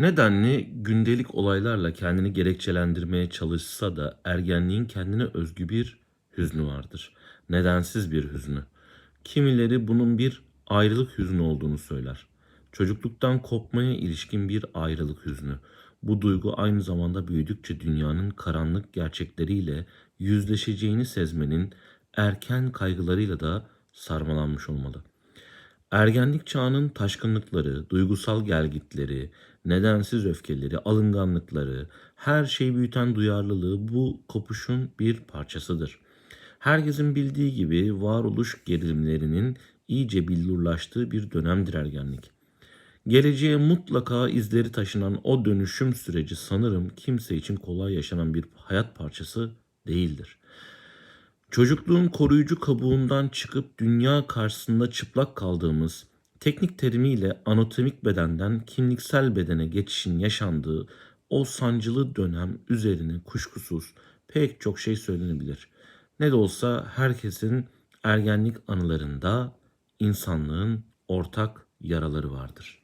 Nedenli gündelik olaylarla kendini gerekçelendirmeye çalışsa da ergenliğin kendine özgü bir hüznü vardır. Nedensiz bir hüznü. Kimileri bunun bir ayrılık hüznü olduğunu söyler. Çocukluktan kopmaya ilişkin bir ayrılık hüznü. Bu duygu aynı zamanda büyüdükçe dünyanın karanlık gerçekleriyle yüzleşeceğini sezmenin erken kaygılarıyla da sarmalanmış olmalı. Ergenlik çağının taşkınlıkları, duygusal gelgitleri, nedensiz öfkeleri, alınganlıkları, her şeyi büyüten duyarlılığı bu kopuşun bir parçasıdır. Herkesin bildiği gibi varoluş gerilimlerinin iyice billurlaştığı bir dönemdir ergenlik. Geleceğe mutlaka izleri taşınan o dönüşüm süreci sanırım kimse için kolay yaşanan bir hayat parçası değildir. Çocukluğun koruyucu kabuğundan çıkıp dünya karşısında çıplak kaldığımız, teknik terimiyle anatomik bedenden kimliksel bedene geçişin yaşandığı o sancılı dönem üzerine kuşkusuz pek çok şey söylenebilir. Ne de olsa herkesin ergenlik anılarında insanlığın ortak yaraları vardır.